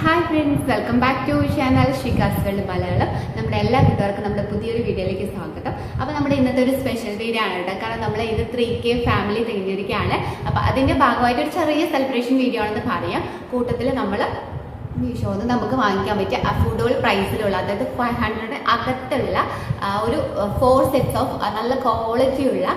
Hi friends welcome back to channel ശ്രീകാസുകളുടെ Malayalam നമ്മുടെ എല്ലാ കൂട്ടുകാർക്കും നമ്മുടെ പുതിയൊരു വീഡിയോയിലേക്ക് സ്വാഗതം. അപ്പോൾ നമ്മുടെ ഇന്നത്തെ ഒരു സ്പെഷ്യൽ വീഡിയോ ആണ് കേട്ടോ. കാരണം നമ്മൾ ഇത് ത്രീ കെ ഫാമിലി തിരിഞ്ഞിരിക്കുകയാണ് അപ്പോൾ അതിന്റെ ഭാഗമായിട്ട് ഒരു ചെറിയ സെലിബ്രേഷൻ വീഡിയോ ആണെന്ന് പറയാം. കൂട്ടത്തിൽ നമ്മൾ മീഷോന്ന് നമുക്ക് വാങ്ങിക്കാൻ പറ്റിയ അഫോർഡബിൾ പ്രൈസിലുള്ള അതായത് ഫൈവ് ഹൺഡ്രഡ് അകത്തുള്ള ഒരു ഫോർ സെറ്റ്സ് ഓഫ് നല്ല ക്വാളിറ്റിയുള്ള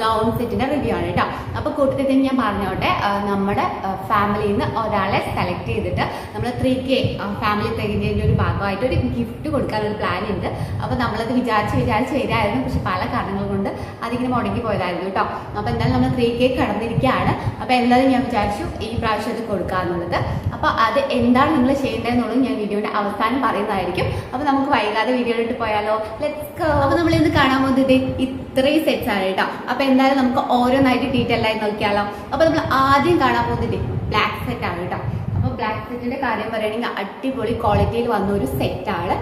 ഗൗൺ സെറ്റിന്റെ റിവ്യൂ ആണ് കേട്ടോ അപ്പൊ കൂട്ടത്തിൽ ഞാൻ പറഞ്ഞോട്ടെ നമ്മുടെ ഫാമിലിയിൽ നിന്ന് ഒരാളെ സെലക്ട് ചെയ്തിട്ട് നമ്മൾ ത്രീ കെ ഫാമിലി തികഞ്ഞതിന്റെ ഒരു ഭാഗമായിട്ട് ഒരു ഗിഫ്റ്റ് കൊടുക്കാനൊരു പ്ലാൻ ഉണ്ട് അപ്പൊ നമ്മളത് വിചാരിച്ച് വിചാരിച്ച് വരായിരുന്നു പക്ഷെ പല കാരണങ്ങൾ കൊണ്ട് അതിങ്ങനെ മുടങ്ങി പോയതായിരുന്നു കേട്ടോ. അപ്പോൾ എന്തായാലും നമ്മൾ ത്രീ കെ കടന്നിരിക്കുകയാണ് അപ്പോൾ എന്തായാലും ഞാൻ വിചാരിച്ചു ഈ പ്രാവശ്യം അത് കൊടുക്കാന്നുള്ളത് അപ്പോൾ അത് എന്താണ് നിങ്ങൾ ചെയ്യേണ്ടതെന്നുള്ളത് ഞാൻ വീഡിയോയുടെ അവസാനം പറയുന്നതായിരിക്കും. അപ്പോൾ നമുക്ക് വൈകാതെ വീഡിയോയിലോട്ട് പോയാലോ? ലെറ്റ്സ് അപ്പോൾ നമ്മൾ ഇന്ന് കാണാൻ പോകുന്നത് ഇത്രയും സെറ്റ്സ് ആണ് കേട്ടോ. അപ്പോൾ എന്തായാലും നമുക്ക് ഓരോന്നായിട്ട് ഡീറ്റെയിൽ ആയി നോക്കിയാലോ? അപ്പോൾ നമ്മൾ ആദ്യം കാണാൻ പോകുന്നത് ബ്ലാക്ക് സെറ്റ് ആണ് കേട്ടോ. അപ്പോൾ ബ്ലാക്ക് സെറ്റിന്റെ കാര്യം പറയുകയാണെങ്കിൽ അടിപൊളി ക്വാളിറ്റിയിൽ വന്ന ഒരു സെറ്റ് ആണ്.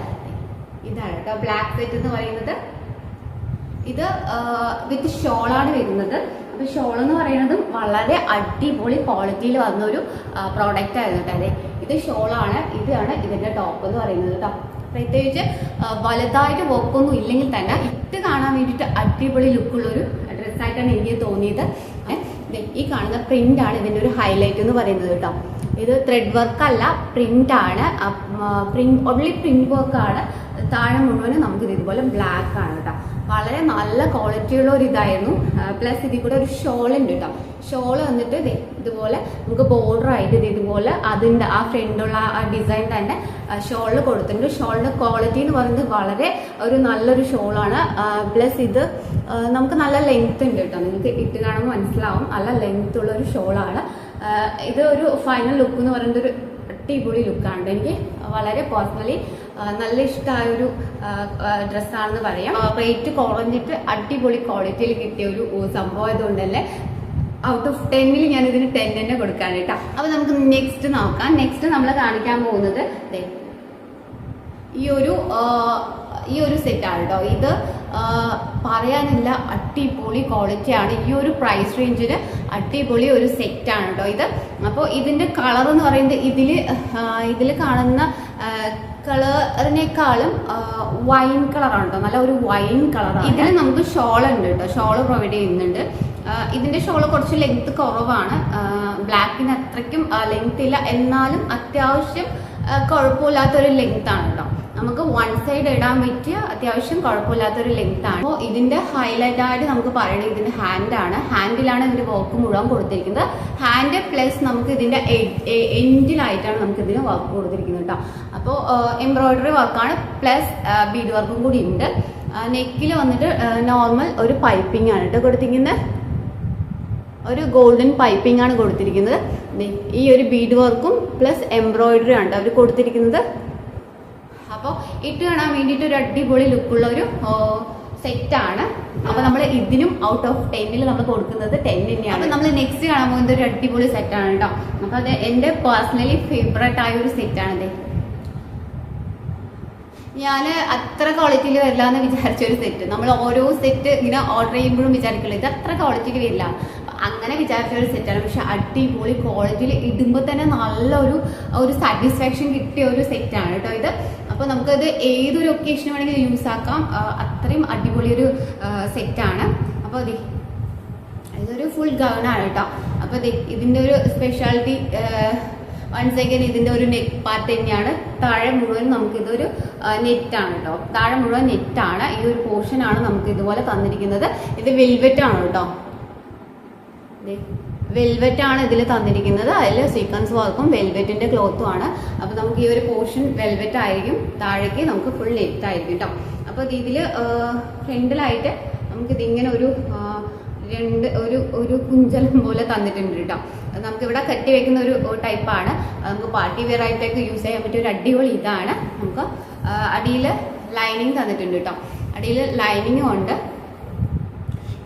ഇതാണ് കേട്ടോ ബ്ലാക്ക് സെറ്റ് എന്ന് പറയുന്നത്. ഇത് വിത്ത് ഷോളാണ് വരുന്നത്. അപ്പൊ ഷോൾ എന്ന് പറയുന്നതും വളരെ അടിപൊളി ക്വാളിറ്റിയിൽ വന്നൊരു പ്രോഡക്റ്റ് ആയിരുന്നു അതെ ഇത് ഷോളാണ്. ഇതാണ് ഇതിന്റെ ടോപ്പ് എന്ന് പറയുന്നത് കേട്ടോ പ്രത്യേകിച്ച് വലുതായിട്ട് വർക്കൊന്നും ഇല്ലെങ്കിൽ തന്നെ ഇട്ട് കാണാൻ വേണ്ടിയിട്ട് അടിപൊളി ലുക്കുള്ളൊരു ഡ്രസ്സായിട്ടാണ് എനിക്ക് തോന്നിയത്. ഈ കാണുന്ന പ്രിന്റ് ആണ് ഇതിന്റെ ഒരു ഹൈലൈറ്റ് എന്ന് പറയുന്നത് കേട്ടോ ഇത് ത്രെഡ് വർക്ക് അല്ല പ്രിന്റ് ആണ്. പ്രിന്റ് ഒൺലി പ്രിന്റ് വർക്ക് ആണ്. താഴെ മുഴുവനും നമുക്ക് ഇത് ഇതുപോലെ ബ്ലാക്ക് ആണ് കേട്ടോ വളരെ നല്ല ക്വാളിറ്റിയുള്ള ഒരു ഇതായിരുന്നു. പ്ലസ് ഇതിൽ കൂടെ ഒരു ഷോൾ ഉണ്ട് കേട്ടോ ഷോൾ വന്നിട്ട് ഇതുപോലെ നമുക്ക് ബോർഡർ ആയിട്ട് ഇത് ഇതുപോലെ അതിന്റെ ആ ഫ്രണ്ടുള്ള ആ ഡിസൈൻ തന്നെ ഷോളിൽ കൊടുത്തിട്ടുണ്ട്. ഷോളിന്റെ ക്വാളിറ്റി എന്ന് പറയുന്നത് വളരെ ഒരു നല്ലൊരു ഷോളാണ് പ്ലസ് ഇത് നമുക്ക് നല്ല ലെങ്ത് ഉണ്ട് കേട്ടോ നിങ്ങൾക്ക് ഇട്ട് കാണുമ്പോൾ മനസ്സിലാവും. നല്ല ലെങ്ത് ഉള്ള ഒരു ഷോളാണ് ഇത് ഒരു ഫൈനൽ ലുക്ക് എന്ന് പറയുന്നത് ഒരു അടിപൊളി ലുക്കാണ്. എനിക്ക് വളരെ പേഴ്സണലി നല്ല ഇഷ്ടമായ ഒരു ഡ്രസ്സാണെന്ന് പറയാം. റേറ്റ് കുറഞ്ഞിട്ട് അടിപൊളി ക്വാളിറ്റിയിൽ കിട്ടിയ ഒരു സംഭവം ആയതുകൊണ്ട് തന്നെ ഔട്ട് ഓഫ് ടെന്നിൽ ഞാൻ ഇതിന് ടെൻ തന്നെ കൊടുക്കാണ് കേട്ടോ. അപ്പൊ നമുക്ക് നെക്സ്റ്റ് നോക്കാം. നെക്സ്റ്റ് നമ്മൾ കാണിക്കാൻ പോകുന്നത് ഈ ഒരു ഈ ഒരു സെറ്റാണ് കേട്ടോ. ഇത് പറയാനില്ല അടിപൊളി ക്വാളിറ്റിയാണ് ഈ ഒരു പ്രൈസ് റേഞ്ചിന് അടിപൊളി ഒരു സെറ്റാണ് കേട്ടോ ഇത്. അപ്പോൾ ഇതിന്റെ കളർ എന്ന് പറയുന്നത് ഇതിൽ ഇതിൽ കാണുന്ന കളറിനേക്കാളും വൈൻ കളറാണ് കേട്ടോ നല്ല ഒരു വൈൻ കളറാണ് ഇതിൽ നമുക്ക് ഷോൾ ഉണ്ട് കേട്ടോ ഷോൾ പ്രൊവൈഡ് ചെയ്യുന്നുണ്ട്. ഇതിന്റെ ഷോൾ കുറച്ച് ലെങ്ത് കുറവാണ്. ബ്ലാക്കിന് അത്രയ്ക്കും ലെങ്ത് ഇല്ല. എന്നാലും അത്യാവശ്യം കുഴപ്പമില്ലാത്തൊരു ലെങ്ത് ആണ് കേട്ടോ നമുക്ക് വൺ സൈഡ് ഇടാൻ പറ്റിയ അത്യാവശ്യം കുഴപ്പമില്ലാത്തൊരു ലെങ്ത് ആണ്. അപ്പോൾ ഇതിന്റെ ഹൈലൈറ്റ് ആയിട്ട് നമുക്ക് പറയണത് ഇതിന്റെ ഹാൻഡ് ആണ്. ഹാൻഡിലാണ് ഇതിന്റെ വർക്ക് മുഴുവൻ കൊടുത്തിരിക്കുന്നത്. ഹാൻഡ് പ്ലസ് നമുക്ക് ഇതിന്റെ എൻഡിലായിട്ടാണ് നമുക്ക് ഇതിന് വർക്ക് കൊടുത്തിരിക്കുന്നത് കേട്ടോ അപ്പോൾ എംബ്രോയിഡറി വർക്കാണ് പ്ലസ് ബീഡ് വർക്കും കൂടി ഉണ്ട്. നെക്കിൽ വന്നിട്ട് നോർമൽ ഒരു പൈപ്പിംഗ് ആണ് കേട്ടോ കൊടുത്തിരിക്കുന്നത്. ഒരു ഗോൾഡൻ പൈപ്പിംഗ് ആണ് കൊടുത്തിരിക്കുന്നത്. ഈ ഒരു ബീഡ് വർക്കും പ്ലസ് എംബ്രോയിഡറി ആണ് അവർ കൊടുത്തിരിക്കുന്നത്. അപ്പോൾ ഇട്ട് കാണാൻ വേണ്ടിയിട്ട് ഒരു അടിപൊളി ലുക്കുള്ള ഒരു സെറ്റാണ്. അപ്പൊ നമ്മൾ ഇതിനും ഔട്ട് ഓഫ് ടെന്നിൽ നമ്മൾ കൊടുക്കുന്നത് ടെൻ തന്നെയാണ്. അപ്പൊ നമ്മൾ നെക്സ്റ്റ് കാണാൻ പോകുന്നത് ഒരു അടിപൊളി സെറ്റാണ് കേട്ടോ അപ്പൊ അത് എന്റെ പേഴ്സണലി ഫേവറേറ്റ് ആയ ഒരു സെറ്റാണ് അതെ ഞാൻ അത്ര ക്വാളിറ്റിയിൽ വരില്ല എന്ന് വിചാരിച്ച ഒരു സെറ്റ് നമ്മൾ ഓരോ സെറ്റ് ഇങ്ങനെ ഓർഡർ ചെയ്യുമ്പോഴും വിചാരിക്കുള്ളൂ ഇത് അത്ര ക്വാളിറ്റിയിൽ വരില്ല. അങ്ങനെ വിചാരിച്ച ഒരു സെറ്റാണ് പക്ഷെ അടിപൊളി ക്വാളിറ്റിയിൽ ഇടുമ്പോൾ തന്നെ നല്ലൊരു ഒരു സാറ്റിസ്ഫാക്ഷൻ കിട്ടിയ ഒരു സെറ്റാണ് കേട്ടോ ഇത്. അപ്പോൾ നമുക്കത് ഏതൊരു ഒക്കേഷന് വേണമെങ്കിലും യൂസ് ആക്കാം. അത്രയും അടിപൊളി ഒരു സെറ്റാണ് അപ്പോൾ അതെ ഇതൊരു ഫുൾ ഗൗൺ ആണ് കേട്ടോ. അപ്പോൾ അതെ ഇതിന്റെ ഒരു സ്പെഷ്യാലിറ്റി വൺസ് അഗൈൻ ഇതിന്റെ ഒരു നെക്ക് പാർട്ട് തന്നെയാണ്. താഴെ മുഴുവൻ നമുക്ക് ഇതൊരു നെറ്റ് ആണ് കേട്ടോ. താഴെ മുഴുവൻ നെറ്റാണ് ഈ ഒരു പോർഷനാണ് നമുക്ക് ഇതുപോലെ തന്നിരിക്കുന്നത്. ഇത് വെൽവെറ്റ് ആണ് കേട്ടോ. വെൽവെറ്റ് ആണ് ഇതിൽ തന്നിരിക്കുന്നത്. അതിൽ സീക്വൻസ് വർക്കും വെൽവെറ്റിന്റെ ക്ലോത്തും ആണ്. അപ്പോൾ നമുക്ക് ഈ ഒരു പോർഷൻ വെൽവെറ്റ് ആയിരിക്കും. താഴേക്ക് നമുക്ക് ഫുൾ നെറ്റ് ആയിരിക്കും കേട്ടോ അപ്പോൾ ഇതിൽ ഫ്രണ്ടിലായിട്ട് നമുക്ക് ഇതിങ്ങനെ ഒരു രണ്ട് ഒരു ഒരു കുഞ്ചലം പോലെ തന്നിട്ടുണ്ട് കേട്ടോ നമുക്ക് ഇവിടെ കെട്ടി വെക്കുന്ന ഒരു ടൈപ്പാണ് നമുക്ക് പാർട്ടി വെയർ ആയിട്ടൊക്കെ യൂസ് ചെയ്യാൻ പറ്റിയ ഒരു അടിപൊളി ഇതാണ്. നമുക്ക് അടിയിൽ ലൈനിങ് തന്നിട്ടുണ്ട് കേട്ടോ അടിയിൽ ലൈനിങ്ങും ഉണ്ട്.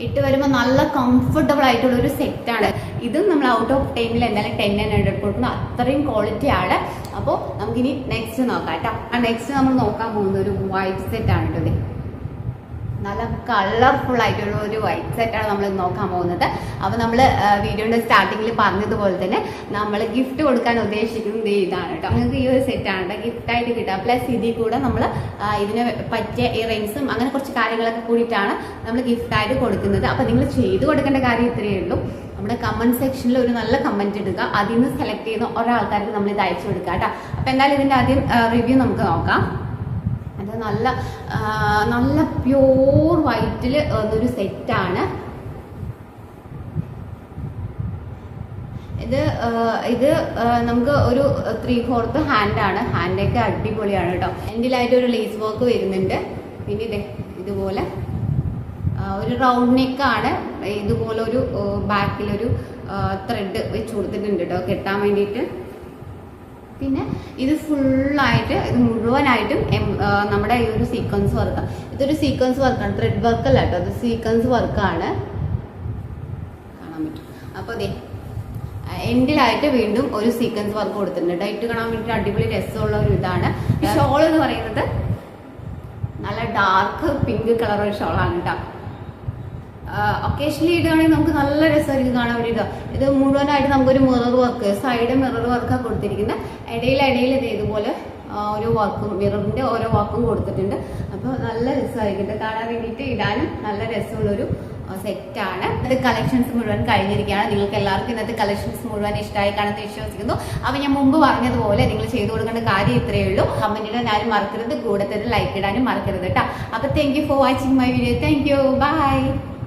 ഇട്ട് വരുമ്പോൾ നല്ല കംഫർട്ടബിൾ ആയിട്ടുള്ള ഒരു സെറ്റാണ് ഇതും നമ്മൾ ഔട്ട് ഓഫ് ടൈമിൽ എന്തായാലും ടെൻ ആൻഡ് ഹൺഡ്രഡ് കൊടുക്കുന്ന. അത്രയും ക്വാളിറ്റി ആണ്. അപ്പോൾ നമുക്കിനി നെക്സ്റ്റ് നോക്കാം കേട്ടോ. നെക്സ്റ്റ് നമ്മൾ നോക്കാൻ പോകുന്ന ഒരു വൈറ്റ് സെറ്റ് ആണ് കേട്ടോ നല്ല കളർഫുൾ ആയിട്ടുള്ള ഒരു വൈറ്റ് സെറ്റാണ് നമ്മൾ നോക്കാൻ പോകുന്നത്. അപ്പോൾ നമ്മൾ വീഡിയോയുടെ സ്റ്റാർട്ടിങ്ങിൽ പറഞ്ഞതുപോലെ തന്നെ നമ്മൾ ഗിഫ്റ്റ് കൊടുക്കാൻ ഉദ്ദേശിക്കുന്നത് ഇതാണ് കേട്ടോ. നിങ്ങൾക്ക് ഈ ഒരു സെറ്റാണ് ഗിഫ്റ്റായിട്ട് കിട്ടുക. പ്ലസ് ഇതിൽ കൂടെ നമ്മൾ ഇതിന് പറ്റിയ ഇയറിങ്സും അങ്ങനെ കുറച്ച് കാര്യങ്ങളൊക്കെ കൂടിയിട്ടാണ് നമ്മൾ ഗിഫ്റ്റായിട്ട് കൊടുക്കുന്നത്. അപ്പോൾ നിങ്ങൾ ചെയ്തു കൊടുക്കേണ്ട കാര്യം ഇത്രയേ ഉള്ളൂ. നമ്മുടെ കമന്റ് സെക്ഷനിൽ ഒരു നല്ല കമന്റ് ഇടുക. അതിൽ നിന്ന് സെലക്ട് ചെയ്യുന്ന ഒരാൾക്കാർക്ക് നമ്മൾ ഇത് അയച്ചു കൊടുക്കുക കേട്ടോ. അപ്പോൾ എന്തായാലും ഇതിന്റെ ആദ്യം റിവ്യൂ നമുക്ക് നോക്കാം. നല്ല നല്ല പ്യൂർ വൈറ്റിൽ ഒരു സെറ്റാണ്. ഇത് ഇത് നമുക്ക് ഒരു ത്രീ ഫോർത്ത് ഹാൻഡാണ് ഹാൻഡൊക്കെ അടിപൊളിയാണ് കേട്ടോ. എൻഡിലായിട്ട് ഒരു ലേസ് വർക്ക് വരുന്നുണ്ട്. പിന്നെ ഇതേ ഇതുപോലെ ഒരു റൗണ്ട് നെക്കാണ് ഇതുപോലെ ഒരു ബാക്കിലൊരു ത്രെഡ് വെച്ച് കൊടുത്തിട്ടുണ്ട് കേട്ടോ. കെട്ടാൻ വേണ്ടിയിട്ട്. പിന്നെ ഇത് ഫുള്ളായിട്ട് ഇത് മുഴുവനായിട്ടും നമ്മുടെ ഈ ഒരു സീക്വൻസ് വർക്ക് ഇതൊരു സീക്വൻസ് വർക്കാണ് ത്രെഡ് വർക്ക് അല്ല കേട്ടോ. ഇത് സീക്വൻസ് വർക്കാണ് കാണാൻ പറ്റും. അപ്പോൾ അതെ എൻഡിലായിട്ട് വീണ്ടും ഒരു സീക്വൻസ് വർക്ക് കൊടുത്തിട്ടുണ്ട് ഡൈറ്റ് കാണാൻ വേണ്ടി അടിപൊളി രസമുള്ള ഒരു ഇതാണ്. ഷോൾ എന്ന് പറയുന്നത്? നല്ല ഡാർക്ക് പിങ്ക് കളർ ഒരു ഷോളാണ് കേട്ടോ. ഒക്കേഷണലി ഇടുകയാണെങ്കിൽ നമുക്ക് നല്ല രസമായിരിക്കും കാണാൻ വേണ്ടിയിട്ട് ഇത് മുഴുവനായിട്ട് നമുക്കൊരു മിറർ വർക്ക് സൈഡ് മിറർ വർക്കാണ് കൊടുത്തിരിക്കുന്നത്. ഇടയിൽ ഇടയിൽ ഇത് ഇതുപോലെ ഓരോ വർക്കും മിററിന്റെ ഓരോ വർക്കും കൊടുത്തിട്ടുണ്ട്. അപ്പോൾ നല്ല രസമായിരിക്കും. കാണാൻ വേണ്ടിയിട്ട് ഇടാനും നല്ല രസമുള്ളൊരു സെറ്റാണ് ഇത് കളക്ഷൻസ് മുഴുവൻ കഴിഞ്ഞിരിക്കുകയാണ്. നിങ്ങൾക്ക് എല്ലാവർക്കും ഇന്നത്തെ കളക്ഷൻസ് മുഴുവൻ ഇഷ്ടമായി കാണാൻ വിശ്വസിക്കുന്നു. അപ്പോൾ ഞാൻ മുമ്പ് പറഞ്ഞതുപോലെ നിങ്ങൾ ചെയ്തു കൊടുക്കേണ്ട കാര്യം ഇത്രയേ ഉള്ളൂ. കമന്റ് ഇടാൻ ആരും മറക്കരുത്. കൂടെ തന്നെ ലൈക്ക് ഇടാനും മറക്കരുത് കേട്ടോ. അപ്പോൾ thank you for watching my video thank you bye